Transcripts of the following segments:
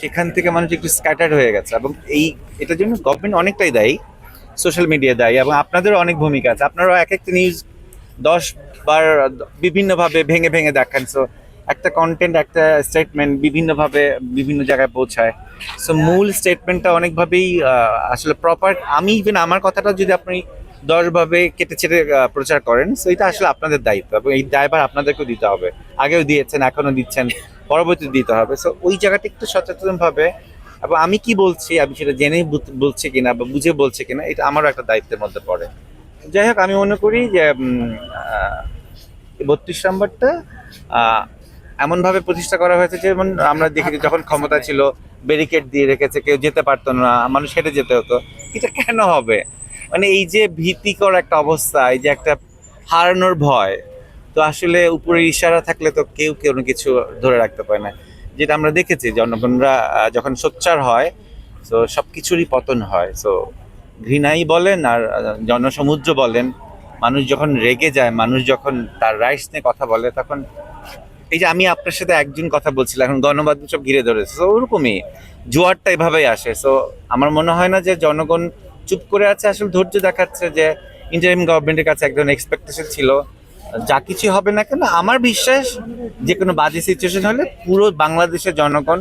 সেখান থেকে মানুষ একটু স্ক্যাটার্ড হয়ে গেছে এবং এই, এটার জন্য গভর্নমেন্ট অনেকটাই দায়ী সোশ্যাল মিডিয়া দায়ী এবং আপনাদেরও অনেক ভূমিকা আছে। আপনারাও এক একটা নিউজ দশ বার বিভিন্নভাবে ভেঙে ভেঙে দেখান। সো একটা কন্টেন্ট একটা স্টেটমেন্ট বিভিন্নভাবে বিভিন্ন জায়গায় পৌঁছায়। সো মূল স্টেটমেন্টটা অনেকভাবেই আসলে প্রপার আমি ইভেন আমার কথাটা যদি আপনি দশভাবে কেটে ছেড়ে প্রচার করেন সো এটা আসলে আপনাদের দায়িত্ব এবং এই দায়ভার আপনাদেরকেও দিতে হবে। আগেও দিয়েছেন, এখনও দিচ্ছেন। পরবর্তীতে দিতে হবে। সো ওই জায়গাটা একটু সচেতনভাবে, এবং আমি কি বলছি, আমি সেটা জেনে বলছি কিনা বা বুঝে বলছি কিনা, এটা আমারও একটা দায়িত্বের মধ্যে পড়ে। যাই হোক, আমি মনে করি যে বত্রিশ নম্বরটা এমনভাবে প্রতিষ্ঠা করা হয়েছে যেমন আমরা দেখেছি যখন ক্ষমতা ছিল ব্যারিকেড দিয়ে রেখেছে, কেউ যেতে পারতো না, মানুষ হেঁটে যেতে হতো, এটা কেন হবে? মানে এই যে ভীতিকর একটা অবস্থা, এই যে একটা হারানোর ভয় তো আসলে উপরে ইশারা থাকলে তো কেউ কেউ কিছু ধরে রাখতে পারে না। যেটা আমরা দেখেছি জনগণরা যখন সোচ্চার হয়, তো সব কিছুরই পতন হয়। সো ঘৃণাই বলেন আর জনসমুদ্র বলেন, মানুষ যখন রেগে যায়, মানুষ যখন তার রাইটস নিয়ে কথা বলে, তখন এই যে আমি আপনার সাথে একজন কথা বলছিলাম, এখন গণমাধ্যম সব ঘিরে ধরেছে। তো ওরকমই, জোয়ারটা এভাবেই আসে। সো আমার মনে হয় না যে জনগণ চুপ করে আছে, আসলে ধৈর্য দেখাচ্ছে যে ইন্টারিম গভর্নমেন্টের কাছে একজন এক্সপেকটেশন ছিল। যা কিছু হবে না কেন, আমার বিশ্বাস যে কোনো বাজে সিচুয়েশন হলে পুরো বাংলাদেশের জনগণ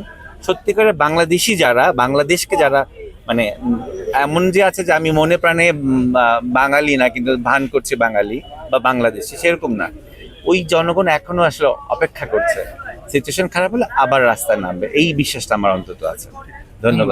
সত্যি করে বাংলাদেশি যারা, বাংলাদেশকে যারা মানে এমন যে আছে যে আমি মনে প্রাণে বাঙালি না, কিন্তু ভান করছি বাঙালি বা বাংলাদেশি, সেরকম না। ওই জনগণ এখনও আসলে অপেক্ষা করছে। সিচুয়েশন খারাপ হলে আবার রাস্তায় নামবে। এই বিশ্বাসটা আমার অন্তত আছে। ধন্যবাদ।